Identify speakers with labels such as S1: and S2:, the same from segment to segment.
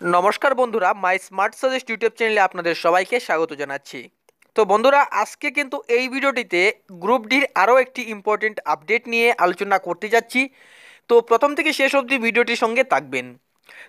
S1: নমস্কার বন্ধুরা, মাই smart suggest YouTube চ্যানেলে আপনাদের সবাইকে স্বাগত জানাচ্ছি। তো বন্ধুরা, আজকে কিন্তু এই ভিডিওটিতে গ্রুপ ডির আরও একটি ইম্পর্টেন্ট আপডেট নিয়ে আলোচনা করতে যাচ্ছি। তো প্রথম থেকে শেষ অবধি ভিডিওটির সঙ্গে থাকবেন।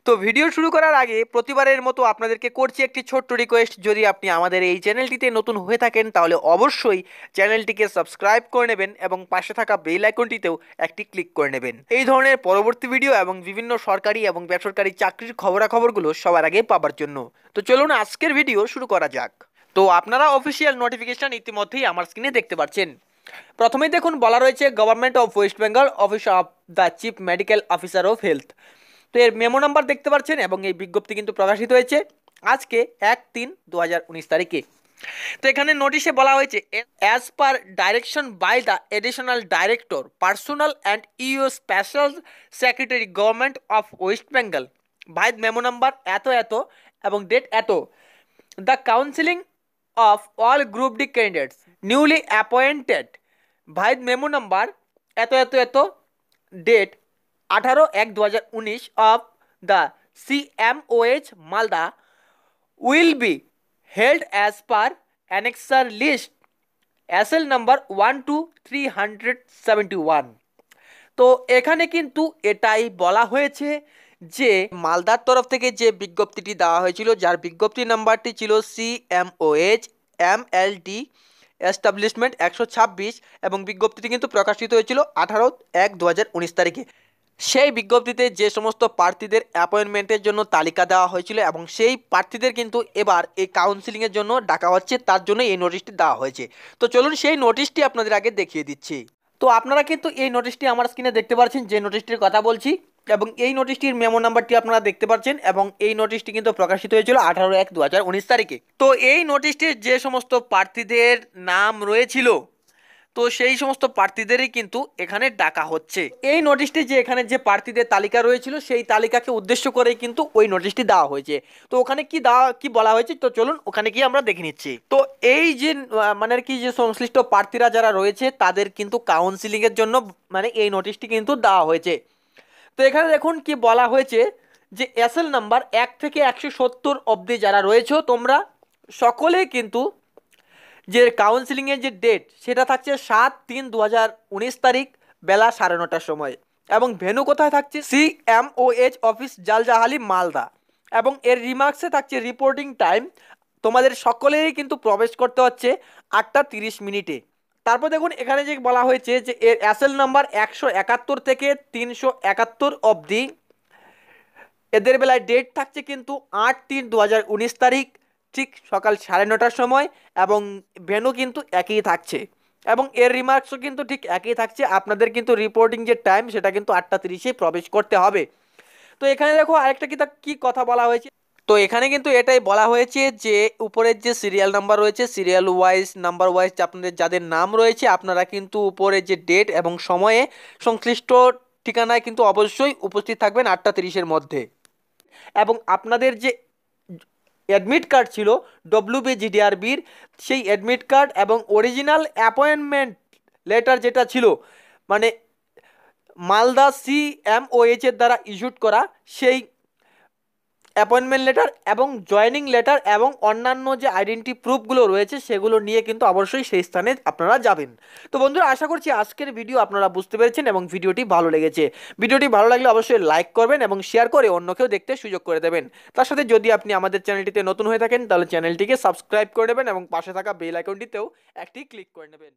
S1: তো ভিডিও শুরু করার আগে প্রতিবারের মতো আপনাদেরকে করছি একটি ছোট্ট রিকোয়েস্ট যদি আপনি আমাদের এই চ্যানেলটিতে নতুন হয়ে থাকেন, তাহলে অবশ্যই চ্যানেলটিকে সাবস্ক্রাইব করে নেবেন এবং পাশে থাকা বেল আইকনটিতেও একটি ক্লিক করে নেবেন। এই ধরনের পরবর্তী ভিডিও এবং বিভিন্ন সরকারি এবং বেসরকারি চাকরির খবরাখবরগুলো সবার আগে পাবার জন্য। তো চলুন আজকের ভিডিও শুরু করা যাক। তো আপনারা অফিসিয়াল নোটিফিকেশন ইতিমধ্যেই আমার স্ক্রিনে দেখতে পাচ্ছেন। প্রথমেই দেখুন, বলা রয়েছে government of West Bengal office of the chief medical officer of health তো এর মেমো নাম্বার দেখতে পাচ্ছেন এবং এই বিজ্ঞপ্তি কিন্তু প্রকাশিত হয়েছে আজকে এক তিন দু তারিখে। তো এখানে নোটিশে বলা হয়েছে as per direction by the additional director personnel and you special secretary government of West Bengal vide memo number এত এত এবং ডেট এত। The counselling of all group D candidates newly appointed vide memo number এত এত এত date আঠারো এক দু of the C M O H Malda will be held as per annexure list L number one two three hundred seventy one তো এখানে কিন্তু এটাই বলা হয়েছে যে মালদার তরফ থেকে যে বিজ্ঞপ্তিটি দেওয়া হয়েছিল, যার বিজ্ঞপ্তি নাম্বারটি ছিল C M O H M L D establishment একশো ছাব্বিশ এবং বিজ্ঞপ্তিটি কিন্তু প্রকাশিত হয়েছিল আঠারো এক দু তারিখে। সেই বিজ্ঞপ্তিতে যে সমস্ত প্রার্থীদের অ্যাপয়েন্টমেন্টের জন্য তালিকা দেওয়া হয়েছিল এবং সেই প্রার্থীদের কিন্তু এবার এই কাউন্সিলিংয়ের জন্য ডাকা হচ্ছে, তার জন্য এই নোটিশটি দেওয়া হয়েছে। তো চলুন সেই নোটিশটি আপনাদের আগে দেখিয়ে দিচ্ছি। তো আপনারা কিন্তু এই নোটিশটি আমার স্ক্রিনে দেখতে পাচ্ছেন, যে নোটিশটির কথা বলছি এবং এই নোটিশটির মেমো নাম্বারটি আপনারা দেখতে পাচ্ছেন এবং এই নোটিশটি কিন্তু প্রকাশিত হয়েছিল আঠারো এক দু তারিখে। তো এই নোটিশটির যে সমস্ত প্রার্থীদের নাম রয়েছিল তো সেই সমস্ত প্রার্থীদেরই কিন্তু এখানে ডাকা হচ্ছে। এই নোটিশটি যে এখানে যে প্রার্থীদের তালিকা রয়েছিল, সেই তালিকাকে উদ্দেশ্য করেই কিন্তু ওই নোটিশটি দেওয়া হয়েছে। তো ওখানে কি দেওয়া, কি বলা হয়েছে? তো চলুন ওখানে গিয়ে আমরা দেখে নিচ্ছি। তো এই যে মানে কি যে সংশ্লিষ্ট প্রার্থীরা যারা রয়েছে, তাদের কিন্তু কাউন্সিলিংয়ের জন্য মানে এই নোটিশটি কিন্তু দেওয়া হয়েছে। তো এখানে দেখুন কি বলা হয়েছে যে এসএল নাম্বার এক থেকে একশো সত্তর অবধি যারা রয়েছে তোমরা, সকলেই কিন্তু যে কাউন্সিলিংয়ের যে ডেট সেটা থাকছে সাত তিন দু তারিখ বেলা সাড়ে নটার সময়। এবং ভেনু কোথায় থাকছে? C M O H office Jhaljhalia, Malda. এবং এর রিমার্কসে থাকছে রিপোর্টিং টাইম তোমাদের সকলেরই কিন্তু প্রবেশ করতে হচ্ছে আটটা তিরিশ মিনিটে। তারপর দেখুন, এখানে যে বলা হয়েছে যে এর অ্যাসেল নাম্বার একশো একাত্তর থেকে তিনশো একাত্তর অবধি। এদের বেলায় ডেট থাকছে কিন্তু আট তিন দু তারিখ। ঠিক সকাল সাড়ে নটার সময় এবং ভেনু কিন্তু একই থাকছে। এবং এর রিমার্কসও কিন্তু ঠিক একই থাকছে। আপনাদের কিন্তু রিপোর্টিং যে টাইম সেটা কিন্তু আটটা তিরিশে প্রবেশ করতে হবে। তো এখানে দেখো আরেকটা কি কি কথা বলা হয়েছে? তো এখানে কিন্তু এটাই বলা হয়েছে যে, উপরের যে সিরিয়াল নাম্বার রয়েছে সিরিয়াল ওয়াইজ নাম্বার ওয়াইজ আপনাদের যাদের নাম রয়েছে, আপনারা কিন্তু উপরে যে ডেট এবং সময়ে সংশ্লিষ্ট ঠিকানায় কিন্তু অবশ্যই উপস্থিত থাকবেন আটটা তিরিশের মধ্যে। এবং আপনাদের যে অ্যাডমিট কার্ড ছিল ডব্লিউ বিজিডিআরবির সেই অ্যাডমিট কার্ড এবং অরিজিনাল অ্যাপয়েন্টমেন্ট লেটার যেটা ছিল মানে মালদা সি এম ও দ্বারা ইস্যুড করা, সেই অ্যাপয়েন্টমেন্ট লেটার এবং জয়েনিং লেটার এবং অন্যান্য যে আইডেন্টি প্রুফগুলো রয়েছে সেগুলো নিয়ে কিন্তু অবশ্যই সেই স্থানে আপনারা যাবেন। তো বন্ধুরা, আশা করছি আজকের ভিডিও আপনারা বুঝতে পেরেছেন এবং ভিডিওটি ভালো লেগেছে। ভিডিওটি ভালো লাগলে অবশ্যই লাইক করবেন এবং শেয়ার করে অন্যকেও দেখতে সুযোগ করে দেবেন। তার সাথে যদি আপনি আমাদের চ্যানেলটিতে নতুন হয়ে থাকেন, তাহলে চ্যানেলটিকে সাবস্ক্রাইব করে নেবেন এবং পাশে থাকা বেল আইকনটিতেও একটি ক্লিক করে নেবেন।